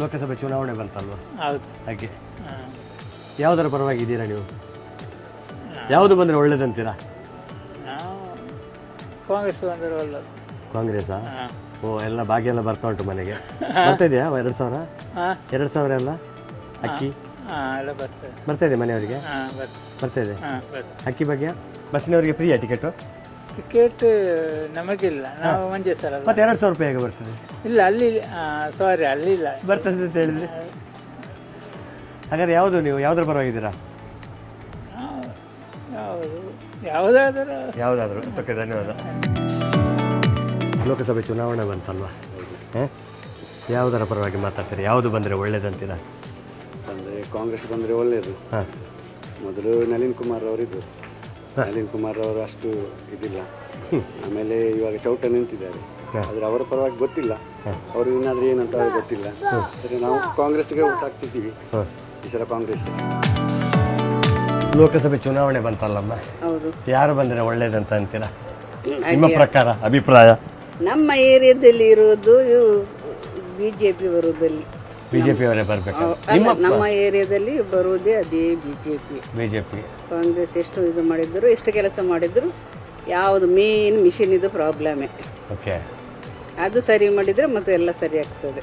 ಲೋಕಸಭೆ ಚುನಾವಣೆ ಬಂತಲ್ವಾ? ಹೌದು. ಹಾಗೆ. ಹಾಂ. ಯಾವುದರ ಪರವಾಗಿ ಇದ್ದೀರಾ ನೀವು? ಯಾವುದು ಬಂದರೆ ಒಳ್ಳೇದಂತೀರಾ? ನಾವು ಕಾಂಗ್ರೆಸ್ ಬಂದರೆ ಒಳ್ಳೆಯದು ಕಾಂಗ್ರೆಸ್ಸಾ? ಹಾಂ. ಓ ಎಲ್ಲ ಭಾಗ್ಯ ಎಲ್ಲ ಬರ್ತಾ ಉಂಟು ಮನೆಗೆ. ಬರ್ತಾ ಇದೆಯಾ ಎರಡು ಸಾವಿರ? ಹಾಂ. ಎರಡು ಸಾವಿರ ಎಲ್ಲ ಅಕ್ಕಿ? ಹಾಂ ಎಲ್ಲ ಬರ್ತದೆ ಬರ್ತಾ ಇದೆ ಮನೆಯವರಿಗೆ? ಹಾಂ ಬರ್ತದೆ ಬರ್ತಾ ಇದೆ. ಹಾಂ ಬರ್ತದೆ ಅಕ್ಕಿ ಬಗ್ಗೆ ಬಸ್ಸಿನವರಿಗೆ ಫ್ರೀಯಾ ಟಿಕೆಟು? ಟಿಕೆಟ್ ನಮಗಿಲ್ಲ. ನಾವು ಮಂಜೇಶ್ವರ ಮತ್ತೆ ಎರಡು ಸಾವಿರ ರೂಪಾಯಿ ಹೇಗೆ ಬರ್ತದೆ? ಇಲ್ಲ ಅಲ್ಲಿ ಸಾರಿ ಅಲ್ಲಿ ಇಲ್ಲ. ಬರ್ತದೆ ಅಂತ ಹೇಳಿದ್ರೆ. ಹಾಗಾದ್ರೆ ಯಾವುದು ನೀವು? ಯಾವುದ್ರ ಪರವಾಗಿದ್ದೀರಾ? ನಾವು ಯಾವುದು? ಯಾವುದಾದರೂ. ಯಾವುದಾದ್ರು. ಓಕೆ ಧನ್ಯವಾದ. ಲೋಕಸಭೆ ಚುನಾವಣೆ ಬಂತಲ್ವಾ ಹಾಂ? ಯಾವುದರ ಪರವಾಗಿ ಮಾತಾಡ್ತೀರಿ? ಯಾವುದು ಬಂದರೆ ಒಳ್ಳೇದಂತೀರಾ? ಅಂದರೆ ಕಾಂಗ್ರೆಸ್ ಬಂದರೆ ಒಳ್ಳೆಯದು ಹಾಂ. ಮೊದಲು ನಳಿನ್ ಕುಮಾರ್ ಅವರಿದ್ದರು ನಳಿನ್ ಕುಮಾರ್ ಅವರು ಅಷ್ಟು ಇದಿಲ್ಲ. ಆಮೇಲೆ ಇವಾಗ ಚೌಟ ನಿಂತಿದ್ದಾರೆ. ಆದರೆ ಅವರ ಪರವಾಗಿ ಗೊತ್ತಿಲ್ಲ. ಅವರು ಏನಾದರೂ ಏನಂತ ಗೊತ್ತಿಲ್ಲ. ಆದರೆ ನಾವು ಕಾಂಗ್ರೆಸ್ಗೆ ಓಟ್ ಹಾಕ್ತಿದ್ದೀವಿ. ಈ ಸಲ ಕಾಂಗ್ರೆಸ್. ಲೋಕಸಭೆ ಚುನಾವಣೆ ಬಂತಲ್ಲಮ್ಮ? ಹೌದು. ಯಾರು ಬಂದರೆ ಒಳ್ಳೇದಂತ ಅಂತೀರಾ? ನಿಮ್ಮ ಪ್ರಕಾರ ಅಭಿಪ್ರಾಯ? ನಮ್ಮ ಏರಿಯಾದಲ್ಲಿ ಇರೋದು ಬಿ ಜೆ ಪಿ ಬರುವುದಲ್ಲಿ ಬಿ ಜೆ ಪಿಯವರೇ ಬರಬೇಕು ನಮ್ಮ ಏರಿಯಾದಲ್ಲಿ ಬರುವುದೇ ಅದೇ ಬಿಜೆಪಿ. ಬಿಜೆಪಿ. ಕಾಂಗ್ರೆಸ್ ಎಷ್ಟು ಇದು ಮಾಡಿದ್ರು ಎಷ್ಟು ಕೆಲಸ ಮಾಡಿದ್ರು ಯಾವುದು ಮೇನ್ ಮಿಷಿನ್ ಇದು ಪ್ರಾಬ್ಲಮೇ ಓಕೆ. ಅದು ಸರಿ ಮಾಡಿದರೆ ಮತ್ತೆ ಎಲ್ಲ ಸರಿ ಆಗ್ತದೆ.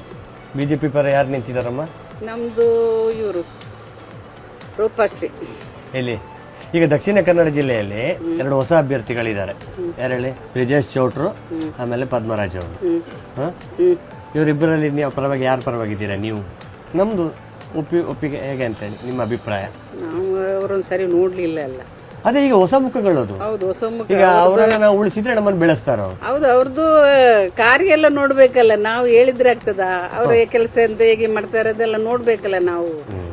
ಬಿಜೆಪಿ ಪರ ಯಾರು ನಿಂತಿದ್ದಾರಮ್ಮ ನಮ್ಮದು ಇವರು ರೂಪಶ್ರೀ. ಎಲ್ಲಿ? ಈಗ ದಕ್ಷಿಣ ಕನ್ನಡ ಜಿಲ್ಲೆಯಲ್ಲಿ ಎರಡು ಹೊಸ ಅಭ್ಯರ್ಥಿಗಳಿದ್ದಾರೆ. ಯಾರು ಹೇಳಿ? ಬ್ರಿಜೇಶ್ ಚೌಟ್ರು ಆಮೇಲೆ ಪದ್ಮರಾಜ್ ಅವರು. ಇವರಿಬ್ಬರಲ್ಲಿ ನೀವು ಪರವಾಗಿ ಯಾರ ಪರವಾಗಿದ್ದೀರಾ ನೀವು? ನಮ್ಮದು ಒಪ್ಪಿ ಒಪ್ಪಿಗೆ ಹೇಗೆ ಅಂತೇಳಿ ನಿಮ್ಮ ಅಭಿಪ್ರಾಯ? ನಾವು ಅವರೊಂದು ಸರಿ ನೋಡಲಿಲ್ಲ ಅಲ್ಲ. ಅದೇ ಈಗ ಹೊಸ ಮುಖಗಳು ಅದು. ಹೌದು ಹೊಸ ಮುಖ. ಈಗ ಅವರನ್ನ ನಾವು ಉಳಿಸಿದ್ರೆ ನಮ್ಮನ್ನು ಬೆಳೆಸ್ತಾರ? ಅವ್ರು ಹೌದು ಅವ್ರದ್ದು ಕಾರ್ಯ ಎಲ್ಲ ನೋಡ್ಬೇಕಲ್ಲ. ನಾವು ಹೇಳಿದ್ರೆ ಆಗ್ತದ? ಅವ್ರ ಕೆಲಸ ಅಂತ ಹೇಗೆ ಮಾಡ್ತಾರೆ ಅದೆಲ್ಲ ನೋಡ್ಬೇಕಲ್ಲ ನಾವು.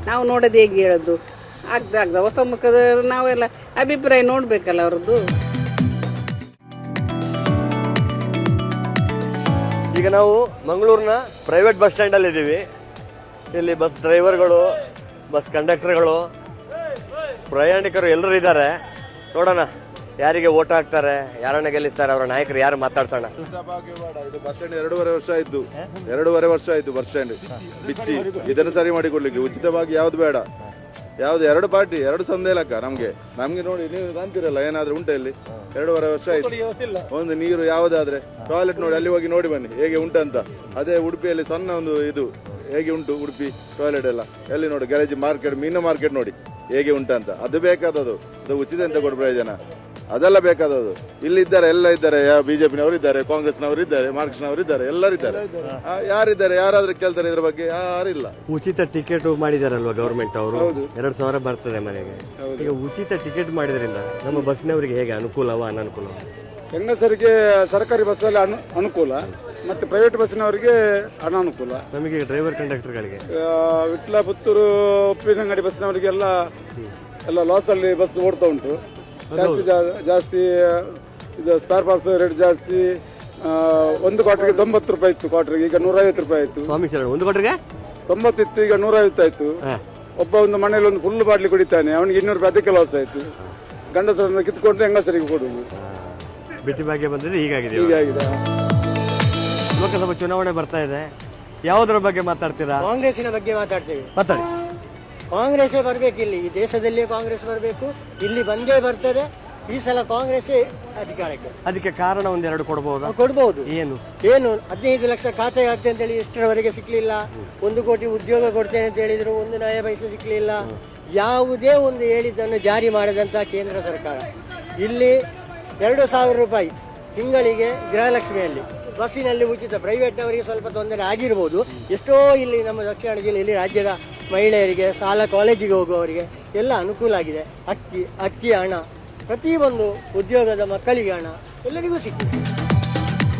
ನಾವು ನೋಡೋದು ಹೇಗೆ ಹೇಳೋದು? ಆಗ್ದ ಆಗ್ದ ಹೊಸ ಮುಖದ ನಾವೆಲ್ಲ ಅಭಿಪ್ರಾಯ ನೋಡ್ಬೇಕಲ್ಲ ಅವ್ರದ್ದು. ಈಗ ನಾವು ಮಂಗಳೂರಿನ ಪ್ರೈವೇಟ್ ಬಸ್ ಸ್ಟ್ಯಾಂಡಲ್ಲಿ ಇದ್ದೀವಿ ಇಲ್ಲಿ ಬಸ್ ಡ್ರೈವರ್ಗಳು ಬಸ್ ಕಂಡಕ್ಟರ್ಗಳು ಪ್ರಯಾಣಿಕರು ಎಲ್ಲರೂ ಇದ್ದಾರೆ. ನೋಡೋಣ, ಯಾರಿಗೆ ಓಟ್ ಹಾಕ್ತಾರೆ, ಯಾರನ್ನ ಗೆಲ್ಲಿಸ್ತಾರೆ, ಅವರ ನಾಯಕರು ಯಾರು ಮಾತಾಡ್ತಾಣ ಬಸ್ ಸ್ಟ್ಯಾಂಡ್ ಎರಡೂವರೆ ವರ್ಷ ಆಯ್ತು. ಎರಡೂವರೆ ವರ್ಷ ಆಯ್ತು ಬಸ್ ಸ್ಟ್ಯಾಂಡ್ ಬಿಚ್ಚಿ, ಇದನ್ನು ಸರಿ ಮಾಡಿ ಕೊಡ್ಲಿಕ್ಕೆ ಉಚಿತವಾಗಿ ಯಾವ್ದು ಬೇಡ. ಯಾವ್ದು ಎರಡು ಪಾರ್ಟಿ ಎರಡು ಸಂದೇ ಲೆಕ್ಕ ನಮ್ಗೆ. ನಮ್ಗೆ ನೋಡಿ ನೀವು ಕಾಣ್ತಿರಲ್ಲ ಏನಾದ್ರೂ ಉಂಟ ಇಲ್ಲಿ? ಎರಡೂವರೆ ವರ್ಷ ಆಯ್ತು. ಒಂದು ನೀರು ಯಾವುದಾದ್ರೆ ಟಾಯ್ಲೆಟ್ ನೋಡಿ ಅಲ್ಲಿ ಹೋಗಿ ನೋಡಿ ಬನ್ನಿ ಹೇಗೆ ಉಂಟಂತ ಅದೇ ಉಡುಪಿಯಲ್ಲಿ ಸಣ್ಣ ಒಂದು ಇದು ಹೇಗೆ ಉಂಟು ಉಡುಪಿ ಟಾಯ್ಲೆಟ್ ಎಲ್ಲ? ಎಲ್ಲಿ ನೋಡಿ ಗ್ಯಾರೇಜ್ ಮಾರ್ಕೆಟ್ ಮೀನು ಮಾರ್ಕೆಟ್ ನೋಡಿ ಹೇಗೆ ಉಂಟಂತ ಅದು ಬೇಕಾದದು ಅದು ಉಚಿತ ಅಂತ ಕೊಡ್ಬೇಕು ಪ್ರಯೋಜನ. ಅದೆಲ್ಲ ಬೇಕಾದದು ಇಲ್ಲಿದ್ದಾರೆ ಎಲ್ಲ ಇದ್ದಾರೆ. ಬಿಜೆಪಿನವರು ಇದ್ದಾರೆ ಕಾಂಗ್ರೆಸ್ನವರು ಇದ್ದಾರೆ ಮಾರ್ಕ್ಸ್ನವರು ಇದ್ದಾರೆ ಎಲ್ಲರಿದ್ದಾರೆ ಆ, ಯಾರಿದ್ದಾರೆ ಯಾರಾದ್ರೂ ಕೇಳ್ತಾರೆ ಇದ್ರ ಬಗ್ಗೆ? ಯಾರಿಲ್ಲ. ಉಚಿತ ಟಿಕೆಟ್ ಮಾಡಿದಾರಲ್ವಾ ಗೌರ್ಮೆಂಟ್ ಅವರು? ಎರಡು ಸಾವಿರ ಬರ್ತದೆ ಮನೆಗೆ. ಈಗ ಉಚಿತ ಟಿಕೆಟ್ ಮಾಡಿದ್ರಿಂದ ನಮ್ಮ ಬಸ್ನವರಿಗೆ ಹೇಗೆ ಅನುಕೂಲವ ಅನನುಕೂಲ? ಹೆಂಗಸರಿಗೆ ಸರ್ಕಾರಿ ಬಸ್ಸಲ್ಲಿ ಅನು ಅನುಕೂಲ ಮತ್ತು ಪ್ರೈವೇಟ್ ಬಸ್ಸಿನವರಿಗೆ ಅನಾನುಕೂಲ. ನಮಗೆ ಡ್ರೈವರ್ ಕಂಡಕ್ಟರ್ಗಳಿಗೆ ಆ, ವಿಟ್ಲ ಪುತ್ತೂರು ಉಪ್ಪಿನಂಗಡಿ ಬಸ್ಸಿನವರಿಗೆಲ್ಲ ಎಲ್ಲ ಲಾಸಲ್ಲಿ ಬಸ್ ಓಡ್ತಾ ಉಂಟು. ಟ್ಯಾಕ್ಸಿ ಜಾ- ಜಾಸ್ತಿ ಇದು ಸ್ಪೇರ್ ಪಾಸ್ ರೇಟ್ ಜಾಸ್ತಿ ಆ, ಒಂದು ಕ್ವಾರ್ಟರ್ಗೆ ತೊಂಬತ್ತು ರೂಪಾಯಿ ಇತ್ತು ಕ್ವಾರ್ಟರ್ಗೆ ಈಗ ನೂರೈವತ್ತು ರೂಪಾಯಿ ಆಯಿತು. ಸ್ವಾಮಿ ಚರಣ ಒಂದು ಕೊಟ್ರಿಗೆ ತೊಂಬತ್ತಿತ್ತು ಈಗ ನೂರೈವತ್ತು ಆಯ್ತು. ಒಬ್ಬ ಒಂದು ಮನೆಯಲ್ಲಿ ಒಂದು ಫುಲ್ ಬಾಟ್ಲಿ ಕುಡಿತಾನೆ ಅವನಿಗೆ ಇನ್ನೂರು ರೂಪಾಯಿ ಅದಕ್ಕೆ ಲಾಸ್ ಆಯ್ತು. ಗಂಡಸರನ್ನು ಕಿತ್ಕೊಂಡು ಹೆಂಗಸರಿಗೆ ಕೊಡುವುದು. ಬಿಟ್ಟಿ ಭಾಗ್ಯ ಬಂದಿದೆ ಹೀಗಾಗಿದೆ ಇವಾಗ. ಹೀಗಾಗಿದೆ. ಲೋಕಸಭಾ ಚುನಾವಣೆ ಬರ್ತಾ ಇದೆ. ಯಾವುದರ ಬಗ್ಗೆ ಮಾತಾಡ್ತೀರಾ? ಕಾಂಗ್ರೆಸ್ಸಿನ ಬಗ್ಗೆ ಮಾತಾಡ್ತೇವೆ. ಮಾತಾಡಿ. ಕಾಂಗ್ರೆಸ್ಸೇ ಬರಬೇಕು ಇಲ್ಲಿ. ಈ ದೇಶದಲ್ಲಿ ಕಾಂಗ್ರೆಸ್ ಬರಬೇಕು. ಇಲ್ಲಿ ಬಂದೇ ಬರ್ತದೆ. ಈ ಸಲ ಕಾಂಗ್ರೆಸ್ಸೇ ಅಧಿಕಾರಕ್ಕೆ. ಅದಕ್ಕೆ ಕಾರಣ ಒಂದೆರಡು ಕೊಡಬಹುದು ಕೊಡಬಹುದು ಕೊಡ್ಬೋದು. ಏನು? ಏನು? ಹದಿನೈದು ಲಕ್ಷ ಖಾತೆ ಆಗ್ತದೆ ಅಂತೇಳಿ ಇಷ್ಟರವರೆಗೆ ಸಿಕ್ಕಲಿಲ್ಲ ಒಂದು ಕೋಟಿ ಉದ್ಯೋಗ ಕೊಡ್ತೇನೆ ಅಂತ ಹೇಳಿದ್ರು. ಒಂದು ನಯ ಪೈಸೆ ಸಿಕ್ಲಿಲ್ಲ. ಯಾವುದೇ ಒಂದು ಹೇಳಿದ್ದನ್ನು ಜಾರಿ ಮಾಡದಂತ ಕೇಂದ್ರ ಸರ್ಕಾರ. ಇಲ್ಲಿ ಎರಡು ಸಾವಿರ ರೂಪಾಯಿ ತಿಂಗಳಿಗೆ ಗೃಹಲಕ್ಷ್ಮಿಯಲ್ಲಿ. ಬಸ್ಸಿನಲ್ಲಿ ಉಚಿತ. ಪ್ರೈವೇಟ್ನವರಿಗೆ ಸ್ವಲ್ಪ ತೊಂದರೆ ಆಗಿರ್ಬೋದು. ಎಷ್ಟೋ ಇಲ್ಲಿ ನಮ್ಮ ದಕ್ಷಿಣ ಜಿಲ್ಲೆಯಲ್ಲಿ ರಾಜ್ಯದ ಮಹಿಳೆಯರಿಗೆ ಶಾಲಾ ಕಾಲೇಜಿಗೆ ಹೋಗುವವರಿಗೆ ಎಲ್ಲ ಅನುಕೂಲ ಆಗಿದೆ. ಅಕ್ಕಿ ಅಕ್ಕಿ ಹಣ ಪ್ರತಿಯೊಂದು ಉದ್ಯೋಗದ ಮಕ್ಕಳಿಗೆ ಹಣ ಎಲ್ಲರಿಗೂ ಸಿಕ್ಕಿದೆ.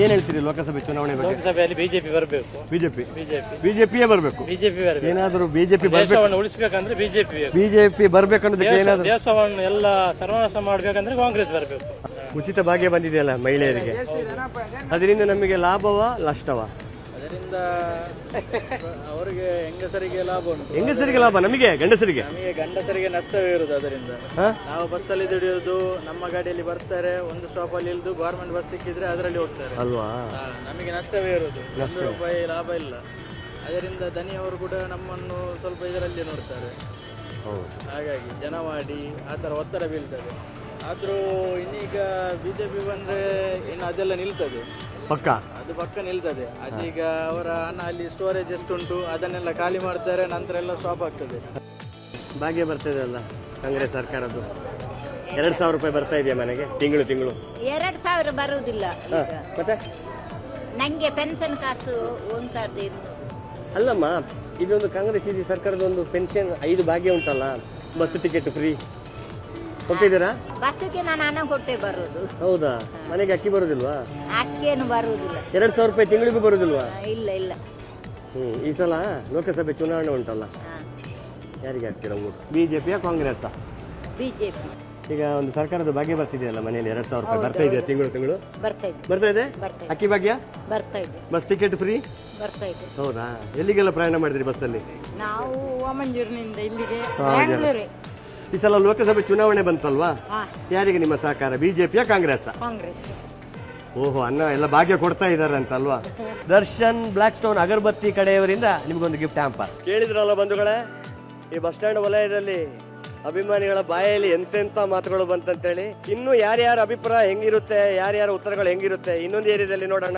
ಏನ್ ಹೇಳ್ತೀರಿ ಲೋಕಸಭೆ ಚುನಾವಣೆ ಬಗ್ಗೆ? ಲೋಕಸಭೆಯಲ್ಲಿ ಬಿಜೆಪಿ ಬರಬೇಕು. ಬಿಜೆಪಿ. ಬಿಜೆಪಿ. ಬಿಜೆಪಿಯೇ ಬರಬೇಕು. ಬಿಜೆಪಿ ಬರಬೇಕು. ಏನಾದರೂ ಬಿಜೆಪಿ ಬರ್ಬೇಕು. ದೇಶವನ್ನು ಉಳಿಸ್ಬೇಕಂದ್ರೆ ಬಿಜೆಪಿ ಬಿಜೆಪಿ ಬರ್ಬೇಕನ್ನೋದಕ್ಕೆ ಏನಾದರೂ ದೇಶವನ್ನು ಎಲ್ಲ ಸರ್ವನಾಶ ಮಾಡ್ಬೇಕಂದ್ರೆ ಕಾಂಗ್ರೆಸ್ ಬರಬೇಕು. ಉಚಿತ ಭಾಗ್ಯ ಬಂದಿದೆಯಲ್ಲ ಮಹಿಳೆಯರಿಗೆ? ಅದರಿಂದ ನಮಗೆ ಲಾಭವ ನಷ್ಟವಾ? ಅದರಿಂದ ಅವರಿಗೆ ಹೆಂಗಸರಿಗೆ ಲಾಭ ಉಂಟು. ಹೆಂಗಸರಿಗೆ ಲಾಭ? ನಮಗೆ ಗಂಡಸರಿಗೆ? ನಮಗೆ ಗಂಡಸರಿಗೆ ನಷ್ಟವೇ ಇರುವುದು ಅದರಿಂದ? ನಾವು ಬಸ್ಸಲ್ಲಿ ದುಡಿಯೋದು ನಮ್ಮ ಗಾಡಿಯಲ್ಲಿ ಬರ್ತಾರೆ ಒಂದು ಸ್ಟಾಪ್ ಅಲ್ಲಿ ಇಳಿದು ಗೌರ್ಮೆಂಟ್ ಬಸ್ ಸಿಕ್ಕಿದ್ರೆ ಅದರಲ್ಲಿ ಹೋಗ್ತಾರೆ. ಅಲ್ವಾ? ನಮಗೆ ನಷ್ಟವೇ ಇರುವುದು ಒಂದು ರೂಪಾಯಿ ಲಾಭ ಇಲ್ಲ. ಅದರಿಂದ ದನಿಯವರು ಕೂಡ ನಮ್ಮನ್ನು ಸ್ವಲ್ಪ ಇದರಲ್ಲಿ ನೋಡ್ತಾರೆ. ಹಾಗಾಗಿ ಜನ ಮಾಡಿ ಆ ಥರ ಒತ್ತಡ ಬೀಳ್ತದೆ. ಆದರೂ ಇನ್ನೀಗ ಬಿ ಜೆ ಪಿ ಬಂದರೆ ಇನ್ನು ಅದೆಲ್ಲ ನಿಲ್ತದೆ. ಪಕ್ಕ? ಅದು ಪಕ್ಕ ನಿಲ್ತದೆ. ಅದೀಗ ಅವರ ಹಣ ಅಲ್ಲಿ ಸ್ಟೋರೇಜ್ ಎಷ್ಟುಂಟು ಅದನ್ನೆಲ್ಲ ಖಾಲಿ ಮಾಡ್ತಾರೆ ನಂತರ ಎಲ್ಲ ಸ್ಟಾಪ್ ಆಗ್ತದೆ. ಭಾಗ್ಯ ಬರ್ತದೆ ಅಲ್ಲ ಕಾಂಗ್ರೆಸ್ ಸರ್ಕಾರದ್ದು? ಎರಡು ಸಾವಿರ ರೂಪಾಯಿ ಬರ್ತಾ ಇದೆಯಾ ಮನೆಗೆ? ತಿಂಗಳು ತಿಂಗಳು? ಎರಡು ಸಾವಿರ ಬರುವುದಿಲ್ಲ ಈಗ. ಮತ್ತೆ? ನಂಗೆ ಪೆನ್ಷನ್ ಕಾಸು ಒಂದು ಸಾವಿರದ ಅಲ್ಲಮ್ಮ ಇದೊಂದು ಕಾಂಗ್ರೆಸ್ ಇದೆ ಸರ್ಕಾರದ ಒಂದು ಪೆನ್ಷನ್ ಐದು ಭಾಗ್ಯ ಉಂಟಲ್ಲ? ಬಸ್ ಟಿಕೆಟ್ ಫ್ರೀ ಕೊಟ್ಟಿದ್ದೀರಾ ಬಸ್ಸಿಗೆ ನಾನು ಹಣ ಕೊಟ್ಟೆ ಬರೋದು. ಹೌದಾ? ಮನೆಗೆ ಅಕ್ಕಿ ಬರೋದಿಲ್ವಾ? ಏನು ಬರುವುದಿಲ್ಲ ಎರಡು ಸಾವಿರ ರೂಪಾಯಿ ತಿಂಗಳಿಗೂ ಬರೋದಿಲ್ವಾ? ಇಲ್ಲ ಇಲ್ಲ. ಹ್ಞೂ ಈ ಸಲ ಲೋಕಸಭೆ ಚುನಾವಣೆ ಉಂಟಲ್ಲ? ಯಾರಿಗೆ ಹಾಕ್ತೀರಾ ಓಟ್ ಬಿ ಜೆ ಪಿಯ ಕಾಂಗ್ರೆಸ್ಸಾ? ಬಿ ಜೆ ಪಿ ಈಗ ಒಂದು ಸರ್ಕಾರದ ಭಾಗ್ಯ ಬರ್ತಿದೆಯಲ್ಲ ಮನೆಯಲ್ಲಿ ಎರಡು ಸಾವಿರ ರೂಪಾಯಿ ಬರ್ತಾ ಇದೆಯಾ ತಿಂಗಳು ತಿಂಗಳು? ಬರ್ತಾ ಇದೆ. ಬರ್ತಾ ಇದೆ? ಬರ್ತಾ ಇದೆ. ಅಕ್ಕಿ ಭಾಗ್ಯ? ಬರ್ತಾ ಇದೆ. Bus ticket free? ಬರ್ತಾ ಇದೆ. ಹೌದಾ? ಎಲ್ಲಿಗೆಲ್ಲ ಪ್ರಯಾಣ ಮಾಡಿದ್ರಿ ಬಸ್ಸಲ್ಲಿ? ನಾವು ವಾಮಂಜೂರಿನಿಂದ ಇಲ್ಲಿಗೆ ಹಾ, ಬ್ಯಾಂಗ್ಳೂರೇ ಈ ಸಲ ಲೋಕಸಭೆ ಚುನಾವಣೆ ಬಂತಲ್ವಾ? ಹಾಂ. ಯಾರಿಗೆ ನಿಮ್ಮ ಸಹಕಾರ ಬಿಜೆಪಿಯ ಕಾಂಗ್ರೆಸ್ ಕಾಂಗ್ರೆಸ್. ಓಹೋ ಅನ್ನ ಎಲ್ಲ ಭಾಗ್ಯ ಕೊಡ್ತಾ ಇದ್ದಾರೆ ಅಂತ ಅಲ್ವಾ ದರ್ಶನ್ ಬ್ಲಾಕ್ ಸ್ಟೋನ್ ಅಗರಬತ್ತಿ ಕಡೆಯವರಿಂದ ನಿಮ್ಗೊಂದು ಗಿಫ್ಟ್ ಹ್ಯಾಂಪರ್ ಕೇಳಿದ್ರಲ್ಲ ಬಂಧುಗಳೇ ಈ ಬಸ್ ಸ್ಟ್ಯಾಂಡ್ ವಲಯದಲ್ಲಿ ಅಭಿಮಾನಿಗಳ ಬಾಯಲ್ಲಿ ಎಂತೆಂಥ ಮಾತುಗಳು ಬಂತಂತೇಳಿ ಇನ್ನು ಯಾರ್ಯಾರ ಅಭಿಪ್ರಾಯ ಹೆಂಗಿರುತ್ತೆ ಯಾರ್ಯಾರ ಉತ್ತರಗಳು ಹೆಂಗಿರುತ್ತೆ ಇನ್ನೊಂದು ಏರಿಯಾದಲ್ಲಿ ನೋಡೋಣ.